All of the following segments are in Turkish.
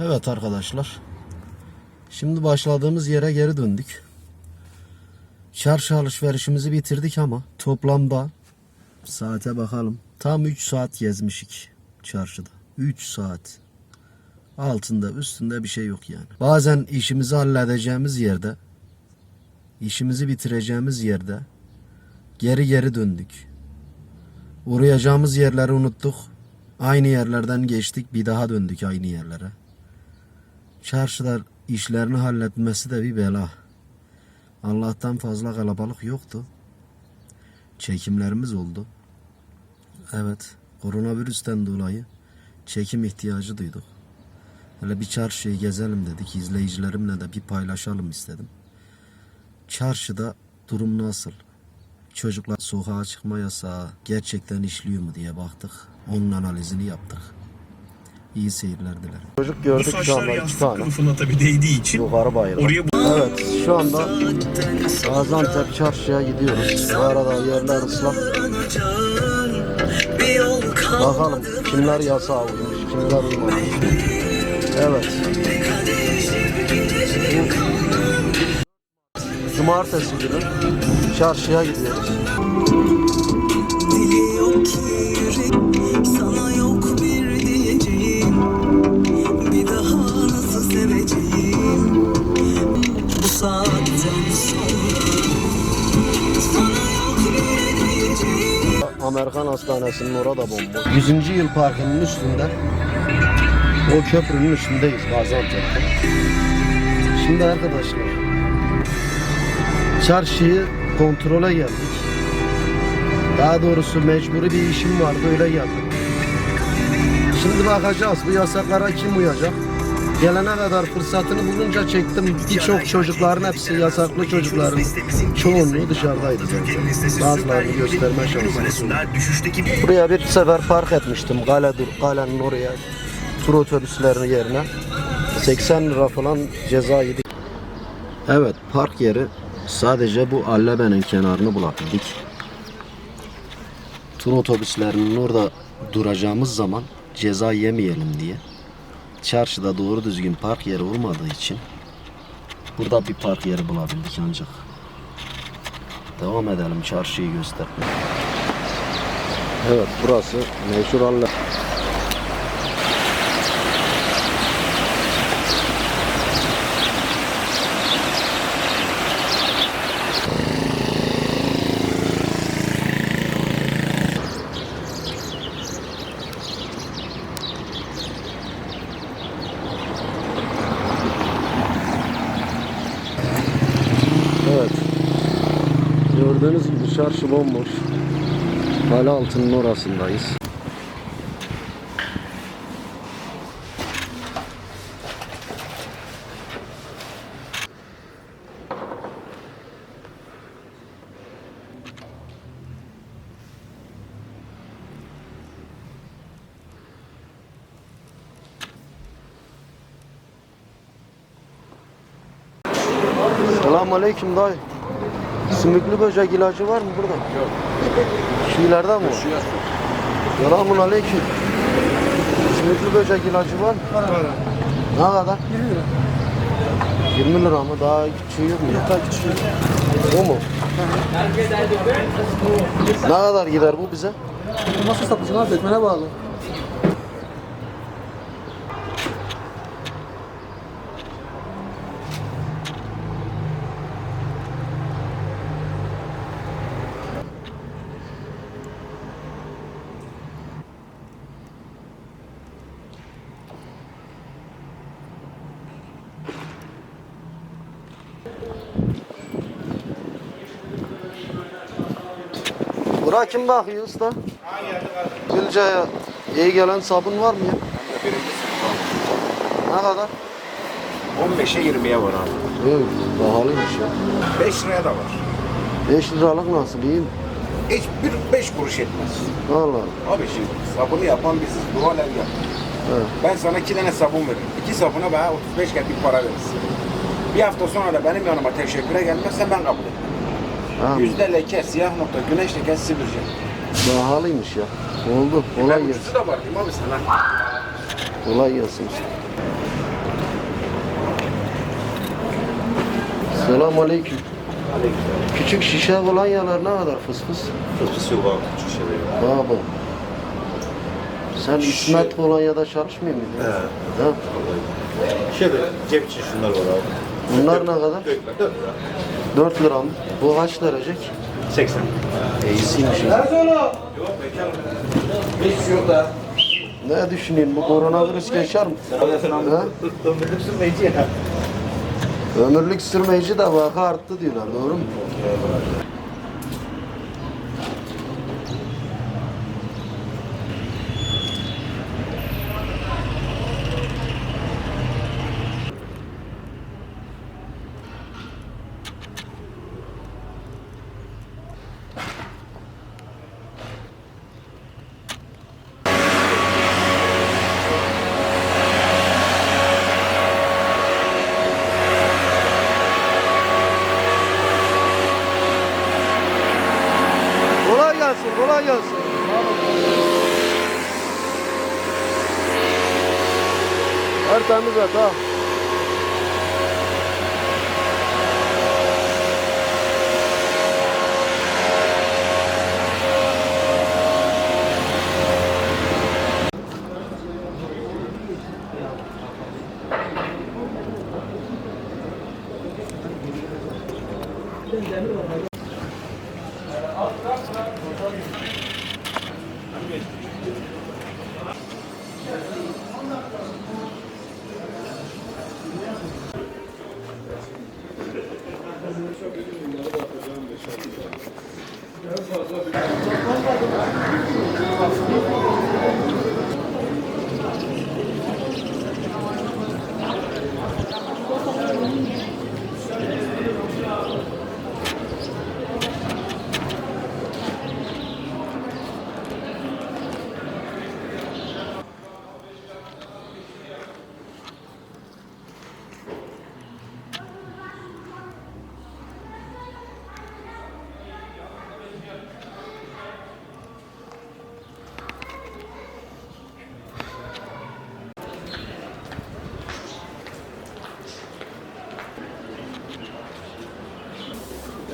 Evet arkadaşlar. Şimdi başladığımız yere geri döndük. Çarşı alışverişimizi bitirdik ama toplamda saate bakalım. Tam 3 saat gezmişik çarşıda. 3 saat. Altında üstünde bir şey yok yani. Bazen işimizi halledeceğimiz yerde, işimizi bitireceğimiz yerde geri geri döndük. Uğrayacağımız yerleri unuttuk. Aynı yerlerden geçtik bir daha döndük aynı yerlere. Çarşılar işlerini halletmesi de bir bela. Allah'tan fazla kalabalık yoktu. Çekimlerimiz oldu. Evet, koronavirüsten dolayı çekim ihtiyacı duyduk. Hele bir çarşıyı gezelim dedik. İzleyicilerimle de bir paylaşalım istedim. Çarşıda durum nasıl? Çocuklar sokağa çıkma yasağı gerçekten işliyor mu diye baktık. Onun analizini yaptık. İyi seyirler dilerim. Çocuk Bu gördük şu saçlar anda iki tane. kılıfına tabii değdiği için Yukarı bayıldı. oraya Evet şu anda Gaziantep çarşıya gidiyoruz. Bu arada yerler ıslak. Bakalım kimler yasağa uymuş, kimler uymamış. Evet. Bu Cumartesi günü çarşıya gidiyoruz. Dili yok ki Amerikan Hastanesi'nin orada bomboş. 100. yıl parkının üstünde o köprünün üstündeyiz Gaziantep'te. Şimdi arkadaşlar çarşıyı kontrole geldik. Daha doğrusu mecburi bir işim vardı öyle geldim. Şimdi bakacağız bu yasaklara kim uyacak. Gelene kadar fırsatını bulunca çektim. Birçok çocukların hepsi yasaklı çocukların çoğunluğu dışarıdaydı zaten. Bazılarını gösterme düşüşteki Buraya bir sefer park etmiştim. Dur, kalenin oraya tur otobüslerinin yerine. 80 lira falan ceza yedik. Evet park yeri sadece bu Allebe'nin kenarını bulabildik. Tur otobüslerinin orada duracağımız zaman ceza yemeyelim diye. Çarşıda doğru düzgün park yeri olmadığı için burada bir park yeri bulabildik ancak. Devam edelim çarşıyı göstermeye. Evet burası meşhur Alle. Evet. Gördüğünüz gibi çarşı bomboş. Kale altının orasındayız. Selamun Aleyküm dayı. Sümüklü böcek ilacı var mı burada? Yok. Şu ileride mi? var? Selamun Aleyküm. Sümüklü böcek ilacı var mı? Var Ne kadar? 20 lira. 20 lira mı? Daha küçüğü yok mu? Yok daha küçüğü. Bu mu? ne kadar gider bu bize? Nasıl satacaksın abi? Ekmeğine bağlı. Bura kim bakıyor usta? Gülce'ye iyi gelen sabun var mı ya? Ne kadar? 15'e 20'ye var abi. Yok, pahalıymış ya. 5 liraya da var. 5 liralık nasıl iyi mi? Hiç bir 5 kuruş etmez. Allah. Abi şimdi sabunu yapan biziz. El yap. Evet. Ben sana 2 tane sabun veririm. 2 sabuna bana 35 kere bir para verirsin. Bir hafta sonra da benim yanıma teşekküre gelmezse ben kabul etmem. Ha. Yüzde leke, siyah nokta, güneş lekesi, sibirce. Bahalıymış ya. Oldu. Kolay ben gelsin. da var diyeyim abi sana. Kolay gelsin işte. Selamun aleyküm. Küçük şişe kolonyalar ne kadar fıs fıs? Fıs yok abi küçük şeyleri. Baba. Sen Şişe. İsmet kolonyada çalışmıyor muydun? He. Ha? Şöyle cep için şunlar var abi. Bunlar ne kadar? Dört lira. 4 lira mı? Bu kaç verecek? 80. E, iyisiymiş. ya. Hiç yok da. Ne düşünüyorsun? Bu koronavirüs geçer mi? Ha? Ömürlük sürmeyici ya. Ömürlük sürmeyici de vaka arttı diyorlar. Doğru mu? Kolay gelsin, kolay gelsin. Her temiz et.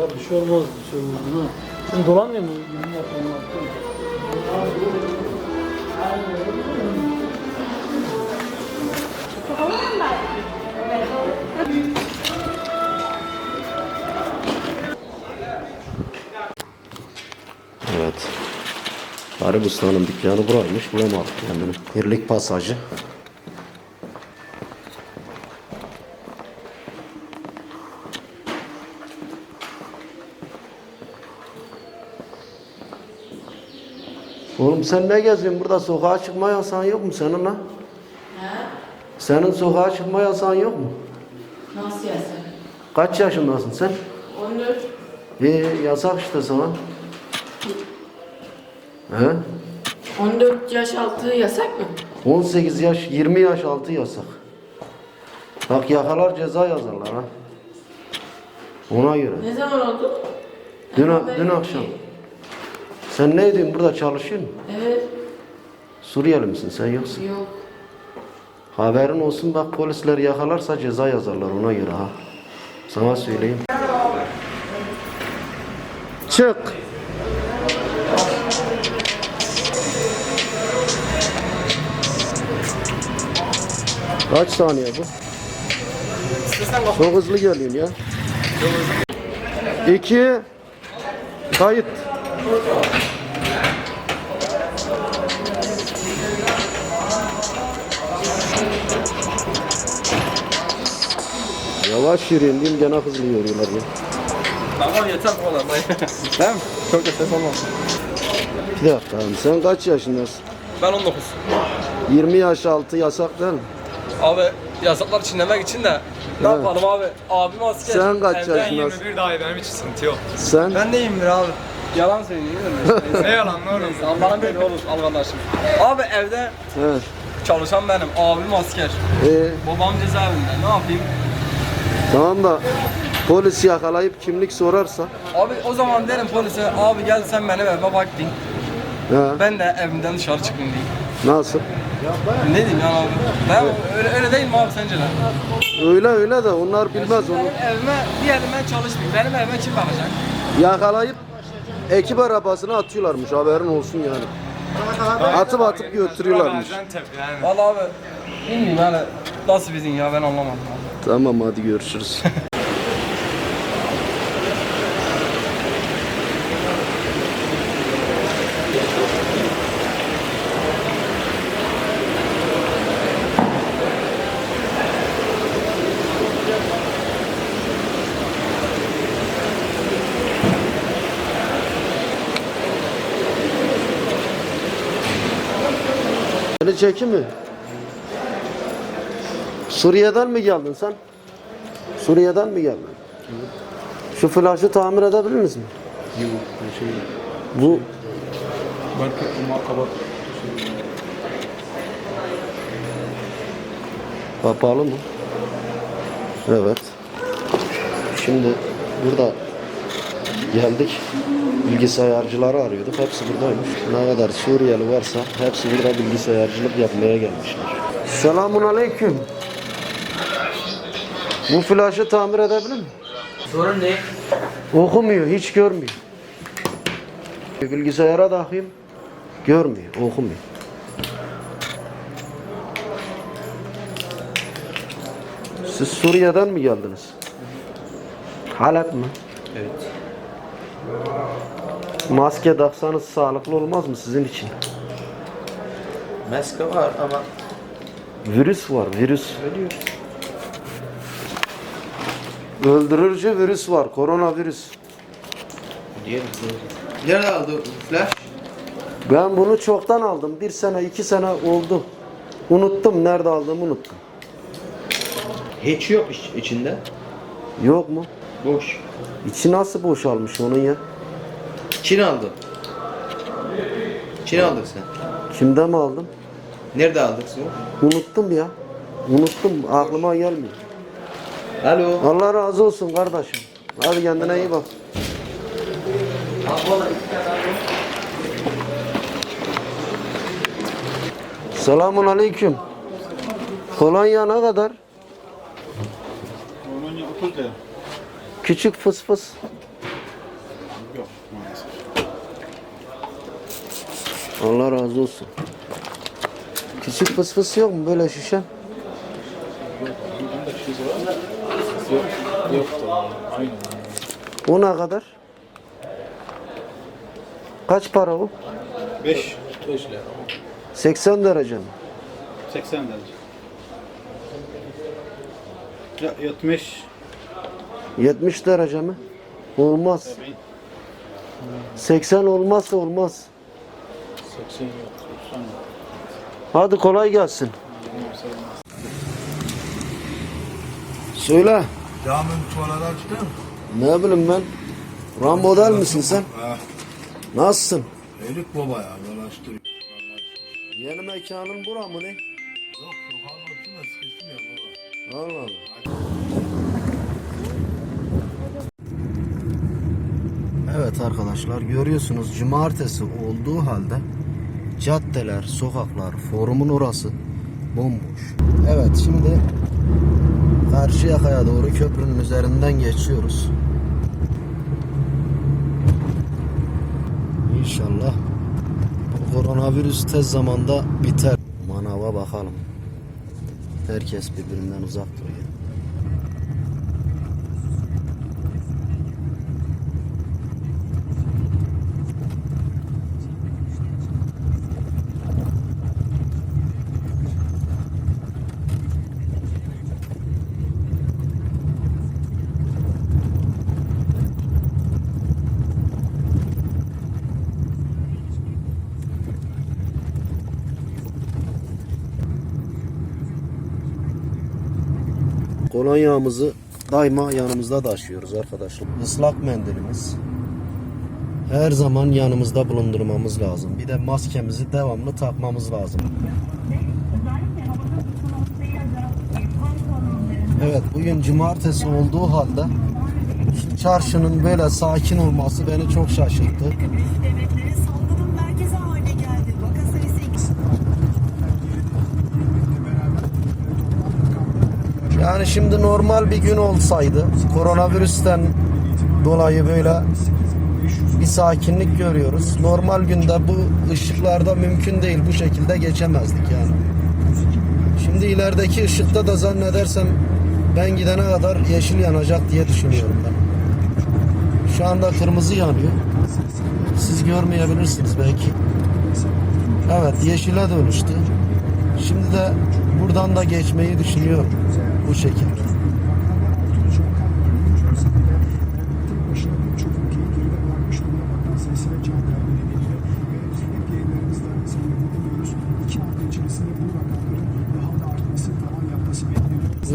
Ya bir şey olmaz, bir şey olmaz. Ha. Sen dolanmıyor mu? Yemin yapmam lazım. Evet. Garip Usta'nın dükkanı buraymış. Bulamadık kendini. Birlik pasajı. Oğlum sen ne geziyorsun burada sokağa çıkma yasağın yok mu senin ha? Senin sokağa çıkma yasağın yok mu? Nasıl yasak? Kaç yaşındasın sen? 14. Ee, yasak işte sana. He? 14 yaş altı yasak mı? 18 yaş, 20 yaş altı yasak. Bak yakalar ceza yazarlar ha. Ona göre. Ne zaman oldu? Dün, dün akşam. Sen neydin burada çalışıyorsun? Evet. Suriyeli misin sen yoksa? Yok. Haberin olsun bak polisler yakalarsa ceza yazarlar ona göre ha. Sana söyleyeyim. Çık. Kaç saniye bu? Çok hızlı geliyorsun ya. İki. Kayıt. Yavaş yürüyün diyeyim gene hızlı yürüyorlar ya. Tamam yeter bu kadar dayı. Değil mi? Çok da ses olmaz. Bir dakika abi, sen kaç yaşındasın? Ben 19. 20 yaş altı yasak değil mi? Abi yasaklar çiğnemek için de ne Evet. yapalım abi? Abim asker. Sen kaç Evden yaşındasın? 21 daha iyi benim hiç sıkıntı yok. Sen Ben de 21 abi. Yalan söylüyorum. ne yalan ne oğlum? Allah'ın beni olur al kardeşim. Abi evde He. çalışan benim. Abim asker. Ee, Babam cezaevinde. Ne yapayım? tamam da polis yakalayıp kimlik sorarsa Abi o zaman derim polise abi gel sen beni evime bak deyin. he, Ben de evimden dışarı çıkmayayım diyeyim. nasıl? Ne diyeyim ya abi? Ben öyle, öyle değil mi abi sence de? Öyle öyle de onlar bilmez onu. Benim evime bir elimden çalışmıyor. Benim evime kim bakacak? Yakalayıp ekip arabasına atıyorlarmış haberin olsun yani. Atıp atıp götürüyorlarmış. Vallahi abi bilmiyorum yani nasıl bir dünya ben anlamadım. Tamam hadi görüşürüz. Seni çeki mi? Suriye'den mi geldin sen? Suriye'den mi geldin? Şu flaşı tamir edebilir misin? Yok, Bu Kapalı mı? Evet. Şimdi burada geldik. Bilgisayarcıları arıyorduk. Hepsi buradaymış. Ne kadar Suriyeli varsa hepsi burada bilgisayarcılık yapmaya gelmişler. Selamun aleyküm. Bu flaşı tamir edebilir mi? Sorun ne? Okumuyor, hiç görmüyor. Bilgisayara takayım. Görmüyor, okumuyor. Siz Suriye'den mi geldiniz? Halep mi? Evet. Maske taksanız sağlıklı olmaz mı sizin için? Maske var ama Virüs var, virüs. ölüyor. Öldürücü virüs var, koronavirüs. Diyelim. Nerede aldı flash? Ben bunu çoktan aldım. Bir sene, iki sene oldu. Unuttum, nerede aldığımı unuttum. Hiç yok iç- içinde. Yok mu? Boş. İçi nasıl boşalmış onun ya? Çin aldı. Çin aldık sen. Kimden mi aldım? Nerede aldık sen? Unuttum ya. Unuttum. Aklıma gelmiyor. Alo. Allah razı olsun kardeşim. Hadi kendine iyi bak. Selamun aleyküm. Kolonya ne kadar? Kolonya 30 lira. Küçük fıs fıs. Yok maalesef. Allah razı olsun. Küçük fıs fıs yok mu böyle şişe? Bunda şişesi var mı? Yok. Yok aynı. O ne kadar? Kaç para o? 5 5 lira. 80 derece mi? 80 derece. Ya 70 70 derece mi? Olmaz. tabii. 80 olmazsa olmaz. 80 yok. 90 yok. Hadi kolay gelsin. Söyle. Camın tuvalada çıktın mı? Ne bileyim ben. Ram model misin sen? Ha. Nasılsın? Elik baba ya dolaştırıyor. Yeni mekanın bura mı ne? Yok sokağın ortasında sıkıştım ya baba. Allah Allah. Evet arkadaşlar görüyorsunuz cumartesi olduğu halde caddeler, sokaklar, forumun orası bomboş. Evet şimdi karşı yakaya doğru köprünün üzerinden geçiyoruz. İnşallah bu koronavirüs tez zamanda biter. Manava bakalım. Herkes birbirinden uzak duruyor. Kolonyamızı daima yanımızda taşıyoruz arkadaşlar. Islak mendilimiz her zaman yanımızda bulundurmamız lazım. Bir de maskemizi devamlı takmamız lazım. Evet bugün cumartesi olduğu halde çarşının böyle sakin olması beni çok şaşırttı. Yani şimdi normal bir gün olsaydı koronavirüsten dolayı böyle bir sakinlik görüyoruz. Normal günde bu ışıklarda mümkün değil bu şekilde geçemezdik yani. Şimdi ilerideki ışıkta da zannedersem ben gidene kadar yeşil yanacak diye düşünüyorum ben. Şu anda kırmızı yanıyor. Siz görmeyebilirsiniz belki. Evet yeşile dönüştü. Şimdi de buradan da geçmeyi düşünüyorum bu şekilde.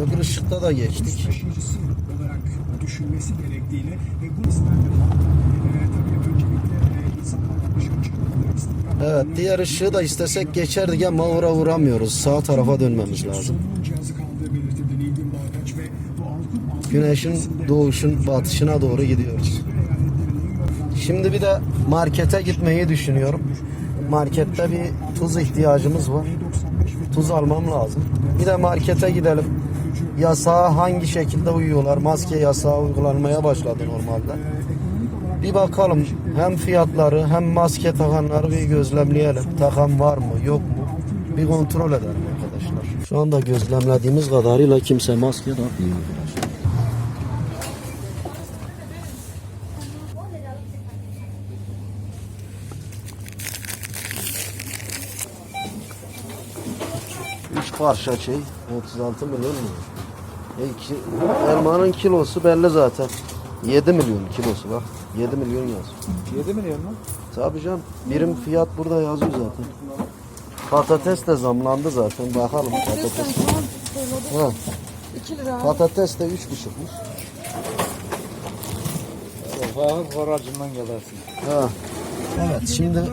Öbür ışıkta da geçtik. olarak düşünmesi gerektiğini ve bu istihdam Evet diğer ışığı da istesek geçerdik ama oraya vuramıyoruz. Sağ tarafa dönmemiz lazım. Güneşin doğuşun batışına doğru gidiyoruz. Şimdi bir de markete gitmeyi düşünüyorum. Markette bir tuz ihtiyacımız var. Tuz almam lazım. Bir de markete gidelim. Yasağa hangi şekilde uyuyorlar? Maske yasağı uygulanmaya başladı normalde. Bir bakalım hem fiyatları hem maske takanları bir gözlemleyelim. Takan var mı yok mu? Bir kontrol edelim arkadaşlar. Şu anda gözlemlediğimiz kadarıyla kimse maske takmıyor parça şey 36 milyon mu? E ki, elmanın kilosu belli zaten. 7 milyon kilosu bak. 7 milyon yazıyor. 7 milyon mu? Tabii canım. Birim fiyat burada yazıyor zaten. Patates de zamlandı zaten. Bakalım patates. Ha. 2 lira. Patates de 3,5'muş. Vahır foracından gelirsin. Ha. Evet şimdi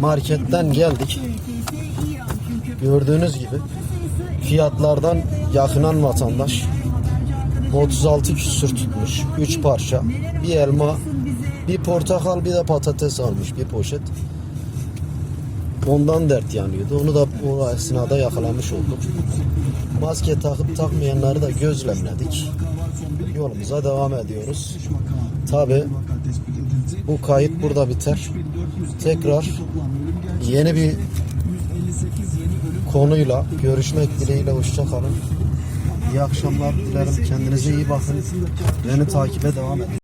marketten geldik. Gördüğünüz gibi fiyatlardan yakınan vatandaş 36 küsür tutmuş. 3 parça. Bir elma, bir portakal, bir de patates almış bir poşet. Ondan dert yanıyordu. Onu da o esnada yakalamış olduk. Maske takıp takmayanları da gözlemledik. Yolumuza devam ediyoruz. Tabi bu kayıt burada biter. Tekrar yeni bir konuyla görüşmek dileğiyle hoşça kalın. İyi akşamlar dilerim. Kendinize iyi bakın. Beni takibe devam edin.